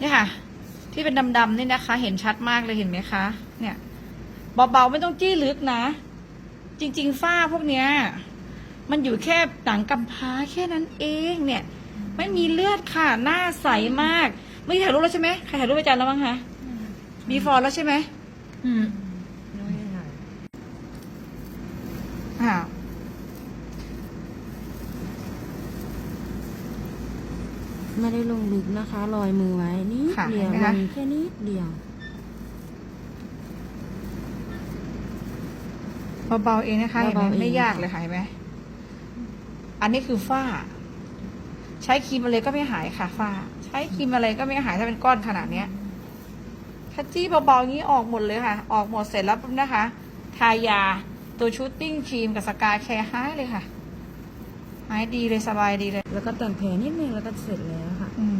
เนี่ยค่ะ ที่เป็นดำๆนี่นะคะ เห็นชัดมากเลยเห็นไหมคะ เนี่ยเบาๆไม่ต้องจี้ลึกนะ จริง ๆ ฝ้าพวกเนี้ย มันอยู่แค่หนังกำพร้าแค่นั้นเองเนี่ย ไม่มีเลือดค่ะ หน้าใสมาก ไม่ถ่ายรูปแล้วใช่ไหมใครถ่ายรูปไปจันแล้วบ้างคะบีฟอร์แล้วใช่ไหมอืมไม่ให้ถ่ายอ้าว ไม่ได้ลงลึกนะคะลอยมือไว้นิดค่ะเดียวเห็นไหมลคะ งแค่นิดเดียว เบาๆเองนะคะเห็นไหมเบาๆเอง ไม่ยากเลยค่ะเห็นไหมอันนี้คือฝ้า ใช้ครีมอะไรก็ไม่หายค่ะฝ้า ใช้ครีมอะไรก็ไม่หายถ้าเป็นก้อนขนาดเนี้ยถ้าจี้เบาๆอย่างนี้ออกหมดเลยค่ะ ออกหมดเสร็จแล้วปุ๊บนะคะ ทายาตัวชูตติ้งครีมกับสกาแคร์หายเลยค่ะ หายดีเลยสบายดีเลย แล้วก็แต่งแผลนิดนึงแล้วก็เสร็จแล้วค่ะ อืม